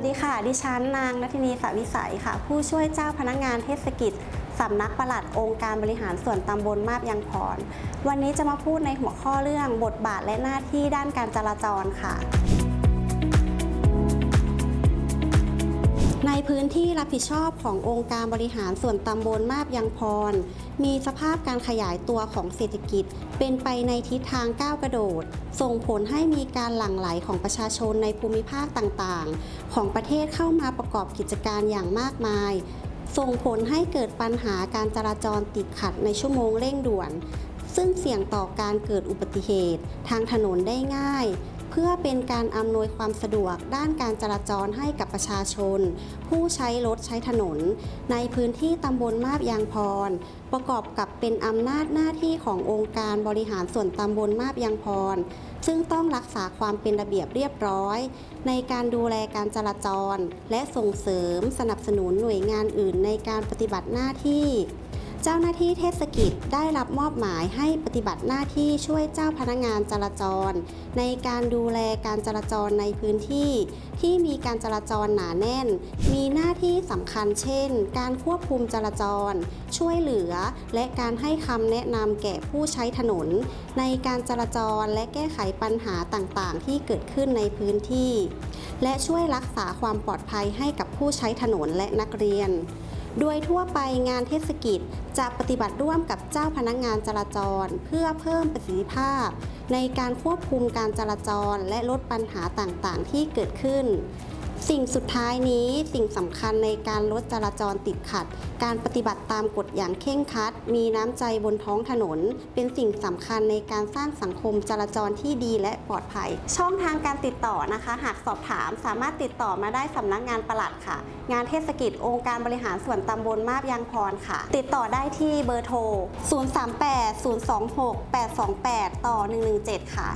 วัสดีค่ะ ดิฉันนางนัทินีสาวิสัยค่ะ ผู้ช่วยเจ้าพนักงานเทศกิจสำนักปลัดองค์การบริหารส่วนตำบลมาบยางพร วันนี้จะมาพูดในหัวข้อเรื่องบทบาทและหน้าที่ด้านการจราจรค่ะ พื้นที่รับผิดชอบขององค์การบริหารส่วนตำบลมาบยังพร มีสภาพการขยายตัวของเศรษฐกิจ เป็นไปในทิศทางก้าวกระโดด ส่งผลให้มีการหลั่งไหลของประชาชนในภูมิภาคต่างๆ ของประเทศเข้ามาประกอบกิจการอย่างมากมาย ส่งผลให้เกิดปัญหาการจราจรติดขัดในชั่วโมงเร่งด่วน ซึ่งเสี่ยงต่อการเกิดอุบัติเหตุ ทางถนนได้ง่าย พื่อเป็นการอำนวยความสะดวกด้านการจราจรให้กับประชาชน ผู้ใช้รถใช้ถนน ในพื้นที่ตำบลมาบยางพร ประกอบกับเป็นอำนาจหน้าที่ขององค์การบริหารส่วนตำบลมาบยางพร ซึ่งต้องรักษาความเป็นระเบียบเรียบร้อย ในการดูแลการจราจร และส่งเสริมสนับสนุนหน่วยงานอื่นในการปฏิบัติหน้าที่ เจ้าหน้าที่เทศกิจได้รับมอบหมายให้ปฏิบัติหน้าที่ช่วยเจ้าพนักงานจราจร ในการดูแลการจราจรในพื้นที่ ที่มีการจราจรหนาแน่น มีหน้าที่สำคัญเช่น การควบคุมจราจร ช่วยเหลือ และการให้คำแนะนำแก่ผู้ใช้ถนน ในการจราจรและแก้ไขปัญหาต่างๆ ที่เกิดขึ้นในพื้นที่ และช่วยรักษาความปลอดภัยให้กับผู้ใช้ถนนและนักเรียน โดยทั่วไปงานเทศกิจจะปฏิบัติร่วมกับเจ้าพนักงานจราจร เพื่อเพิ่มประสิทธิภาพ ในการควบคุมการจราจรและลดปัญหาต่างๆ ที่เกิดขึ้น สิ่งสุดท้ายนี้สิ่งสำคัญในการลดจราจรติดขัด การปฏิบัติตามกฎอย่างเคร่งครัด มีน้ำใจบนท้องถนน เป็นสิ่งสำคัญในการสร้างสังคมจราจรที่ดีและปลอดภัย ช่องทางการติดต่อนะคะ หากสอบถามสามารถติดต่อมาได้สำนักงานปลัดค่ะ งานเทศกิจองค์การบริหารส่วนตำบลมาบยางพรค่ะ ติดต่อได้ที่เบอร์โทร 038 026 828 ต่อ 117 ค่ะ